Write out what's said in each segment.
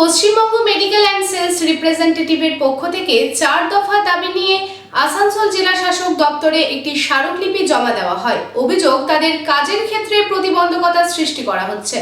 Paschimbanga medical and sales রিপ্রেজেন্টেটিভের পক্ষ থেকে চার দফা দাবি নিয়ে আসানসোল জেলা শাসক দপ্তরে একটি স্মারকলিপি জমা দেওয়া হয়। অভিযোগ, তাদের কাজের ক্ষেত্রে প্রতিবন্ধকতা সৃষ্টি করা হচ্ছে।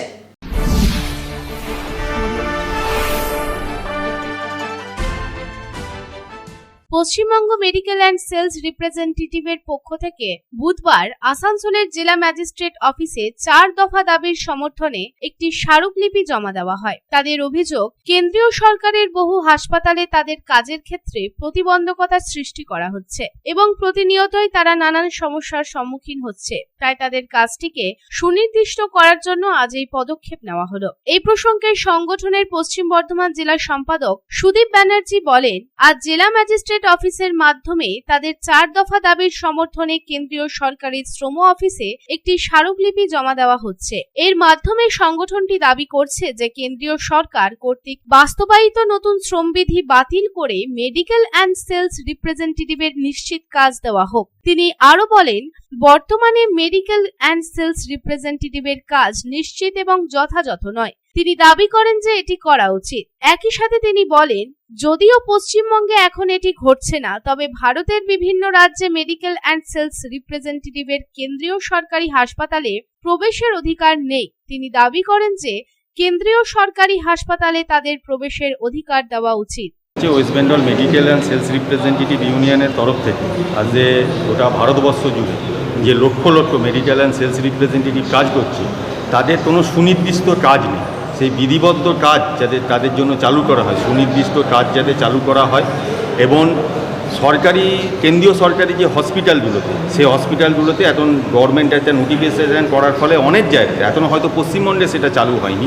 পশ্চিমবঙ্গ মেডিকেল অ্যান্ড সেলস রিপ্রেজেন্টেটিভের পক্ষ থেকে বুধবার আসানসোলের জেলা ম্যাজিস্ট্রেট অফিসে চার দফা দাবির সমর্থনে একটি স্মারকলিপি জমা দেওয়া হয়। তাদের অভিযোগ, কেন্দ্রীয় সরকারের বহু হাসপাতালে তাদের কাজের ক্ষেত্রে প্রতিবন্ধকতার সৃষ্টি করা হচ্ছে এবং প্রতিনিয়তই তারা নানান সমস্যার সম্মুখীন হচ্ছে। তাই তাদের কাজটিকে সুনির্দিষ্ট করার জন্য আজ এই পদক্ষেপ নেওয়া হলো। এই প্রসঙ্গে সংগঠনের পশ্চিম বর্ধমান জেলা সম্পাদক সুদীপ ব্যানার্জি বলেন, আজ জেলা ম্যাজিস্ট্রেট অফিসের মাধ্যমে তাদের চার দফা দাবির সমর্থনে কেন্দ্রীয় সরকারি শ্রম অফিসে একটি স্মারকলিপি জমা দেওয়া হচ্ছে। এর মাধ্যমে সংগঠনটি দাবি করছে যে কেন্দ্রীয় সরকার কর্তৃক বাস্তবায়িত নতুন শ্রমবিধি বাতিল করে মেডিকেল অ্যান্ড সেলস রিপ্রেজেন্টেটিভের নিশ্চিত কাজ দেওয়া হোক। তিনি আরও বলেন, বর্তমানে মেডিকেল অ্যান্ড সেলস রিপ্রেজেন্টেটিভের কাজ নিশ্চিত এবং যথাযথ নয়। তিনি দাবি করেন যে এটি করা উচিত। একই সাথে তিনি বলেন, যদিও পশ্চিমবঙ্গে এখন এটি ঘটছে না, তবে ভারতের বিভিন্ন রাজ্যে মেডিকেল অ্যান্ড সেলস রিপ্রেজেন্টেটিভের কেন্দ্রীয় সরকারি হাসপাতালে প্রবেশের অধিকার নেই। তিনি দাবি করেন যে, কেন্দ্রীয় সরকারি হাসপাতালে তাদের প্রবেশের অধিকার দেওয়া উচিত। যে West Bengal medical and sales representative ইউনিয়নের তরফ থেকে আজ যে গোটা ভারতবর্ষ জুড়ে যে lakh lakh medical and sales representative কাজ করছে, তাদের কোনো সুনির্দিষ্ট কাজ নেই। সেই বিধিবদ্ধ কাজ যাতে তাদের জন্য চালু করা হয়, সুনির্দিষ্ট কাজ যাতে চালু করা হয় এবং সরকারি, কেন্দ্রীয় সরকারি যে হসপিটালগুলোতে, সেই হসপিটালগুলোতে এখন গভর্নমেন্ট একটা নোটিফিকেশন করার ফলে অনেক জায়গায় এখনও হয়তো পশ্চিমবঙ্গে সেটা চালু হয়নি,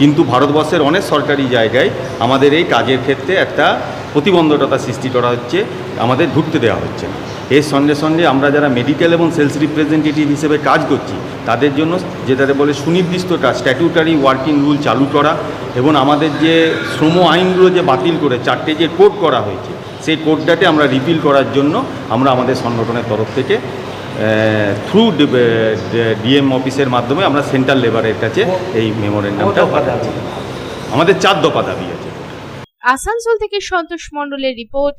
কিন্তু ভারতবর্ষের অনেক সরকারি জায়গায় আমাদের এই কাজের ক্ষেত্রে একটা প্রতিবন্ধকতা সৃষ্টি করা হচ্ছে, আমাদের ঢুকতে দেওয়া হচ্ছে না। এর সঙ্গে সঙ্গে আমরা যারা মেডিকেল এবং সেলস রিপ্রেজেন্টেটিভ হিসেবে কাজ করছি তাদের জন্য যেটাতে বলে সুনির্দিষ্ট কাজ স্ট্যাটুটারি ওয়ার্কিং রুল চালু করা এবং আমাদের যে শ্রম আইনগুলো যে বাতিল করে চারটে যে কোড করা হয়েছে সেই কোডটাকে আমরা রিপিল করার জন্য আমরা আমাদের সংগঠনের তরফ থেকে থ্রু ডিএম অফিসের মাধ্যমে আমরা সেন্ট্রাল লেবারের কাছে এই মেমোরেন্ডামটা আমাদের চার দফা দাবি আছে। আসানসোল থেকে সন্তোষ মণ্ডলের রিপোর্ট